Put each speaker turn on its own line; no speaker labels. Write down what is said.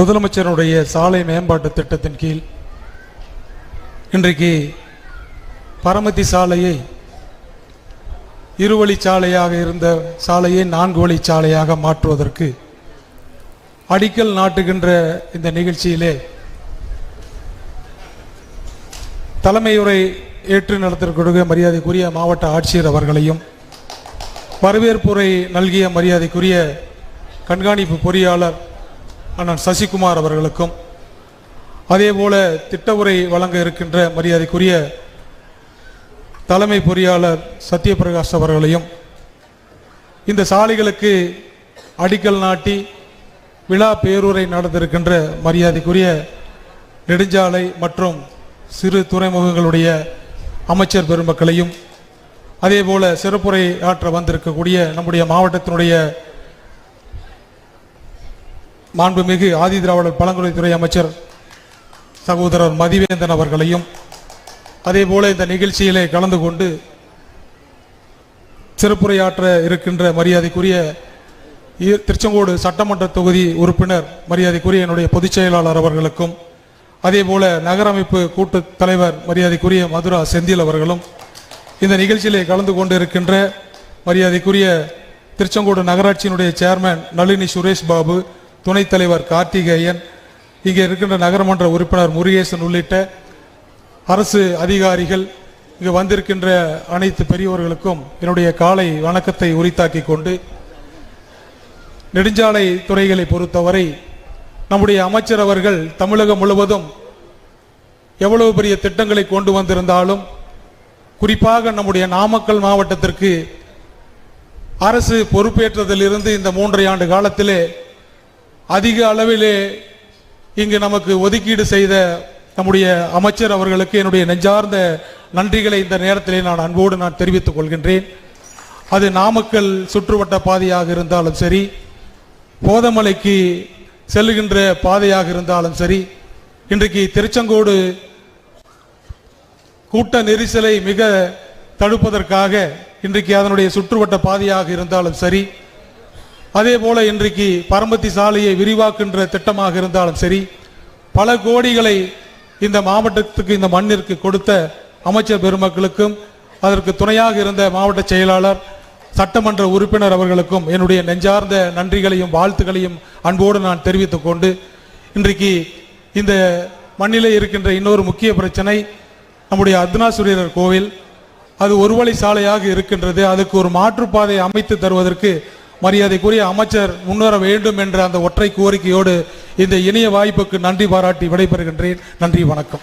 முதலமைச்சருடைய சாலை மேம்பாட்டு திட்டத்தின் கீழ் இன்றைக்கு பரமத்தி சாலையை இருவழி சாலையாக இருந்த சாலையை நான்கு வழி சாலையாக மாற்றுவதற்கு அடிக்கல் நாட்டுகின்ற இந்த நிகழ்ச்சியிலே தலைமையுரை ஏற்று நடத்திருக்கிற மரியாதைக்குரிய மாவட்ட ஆட்சியர் அவர்களையும் வரவேற்புரை நல்கிய மரியாதைக்குரிய கண்காணிப்பு பொறியாளர் அண்ணன் சசிகுமார் அவர்களுக்கும் அதேபோல திட்ட உரை வழங்க இருக்கின்ற மரியாதைக்குரிய தலைமை பொறியாளர் சத்யபிரகாஷ் அவர்களையும் இந்த சாலைகளுக்கு அடிக்கல் நாட்டி விழா பேருரை நடந்திருக்கின்ற மரியாதைக்குரிய நெடுஞ்சாலை மற்றும் சிறு துறைமுகங்களுடைய அமைச்சர் பெருமக்களையும் அதேபோல சிறப்புரை ஆற்ற வந்திருக்கக்கூடிய நம்முடைய மாவட்டத்தினுடைய மாண்புமிகு ஆதி திராவிடர் பழங்குடித்துறை அமைச்சர் சகோதரர் மதிவேந்தன் அவர்களையும் அதேபோல இந்த நிகழ்ச்சியிலே கலந்து கொண்டு சிறப்புரையாற்ற இருக்கின்ற மரியாதைக்குரிய திருச்செங்கோடு சட்டமன்ற தொகுதி உறுப்பினர் மரியாதைக்குரிய என்னுடைய பொதுச் செயலாளர் அவர்களுக்கும் அதேபோல நகரமைப்பு கூட்டு தலைவர் மரியாதைக்குரிய மதுரா செந்தில் அவர்களும் இந்த நிகழ்ச்சியிலே கலந்து கொண்டு இருக்கின்ற மரியாதைக்குரிய திருச்செங்கோடு நகராட்சியினுடைய சேர்மன் நளினி சுரேஷ் பாபு துணைத் தலைவர் கார்த்திகேயன் இங்கே இருக்கின்ற நகரமன்ற உறுப்பினர் முருகேசன் உள்ளிட்ட அரசு அதிகாரிகள் இங்கு வந்திருக்கின்ற அனைத்து பெரியவர்களுக்கும் என்னுடைய காலை வணக்கத்தை உரித்தாக்கி கொண்டு நெடுஞ்சாலை துறைகளை பொறுத்தவரை நம்முடைய அமைச்சர் அவர்கள் தமிழகம் முழுவதும் எவ்வளவு பெரிய திட்டங்களை கொண்டு வந்திருந்தாலும் குறிப்பாக நம்முடைய நாமக்கல் மாவட்டத்திற்கு அரசு பொறுப்பேற்றதிலிருந்து இந்த மூன்றரை ஆண்டு காலத்திலே அதிக அளவிலே இங்கு நமக்கு ஒதுக்கீடு செய்த நம்முடைய அமைச்சர் அவர்களுக்கு என்னுடைய நெஞ்சார்ந்த நன்றிகளை இந்த நேரத்திலே நான் அன்போடு நான் தெரிவித்துக் கொள்கின்றேன். அது நாமக்கல் சுற்றுவட்ட பாதையாக இருந்தாலும் சரி போதமலைக்கு செல்லுகின்ற பாதையாக இருந்தாலும் சரி இன்றைக்கு திருச்செங்கோடு கூட்ட நெரிசலை மிக தடுப்பதற்காக இன்றைக்கு அதனுடைய சுற்றுவட்ட பாதையாக இருந்தாலும் சரி அதே போல இன்றைக்கு பரமத்தி சாலையை விரிவாக்குகின்ற திட்டமாக இருந்தாலும் சரி பல கோடிகளை இந்த மாவட்டத்துக்கு இந்த மண்ணிற்கு கொடுத்த அமைச்சர் பெருமக்களுக்கும் அதற்கு துணையாக இருந்த மாவட்ட செயலாளர் சட்டமன்ற உறுப்பினர் அவர்களுக்கும் என்னுடைய நெஞ்சார்ந்த நன்றிகளையும் வாழ்த்துக்களையும் அன்போடு நான் தெரிவித்துக் கொண்டு இன்றைக்கு இந்த மண்ணிலே இருக்கின்ற இன்னொரு முக்கிய பிரச்சனை நம்முடைய அர்த்தநாசுரீரர் கோவில். அது ஒரு வழி சாலையாக இருக்கின்றது. அதுக்கு ஒரு மாற்றுப்பாதை அமைத்து தருவதற்கு மரியாதைக்குரிய அமைச்சர் முன்வர வேண்டும் என்ற அந்த ஒற்றை கோரிக்கையோடு இந்த இணைய வாய்ப்புக்கு நன்றி பாராட்டி விடைபெறுகின்றேன். நன்றி வணக்கம்.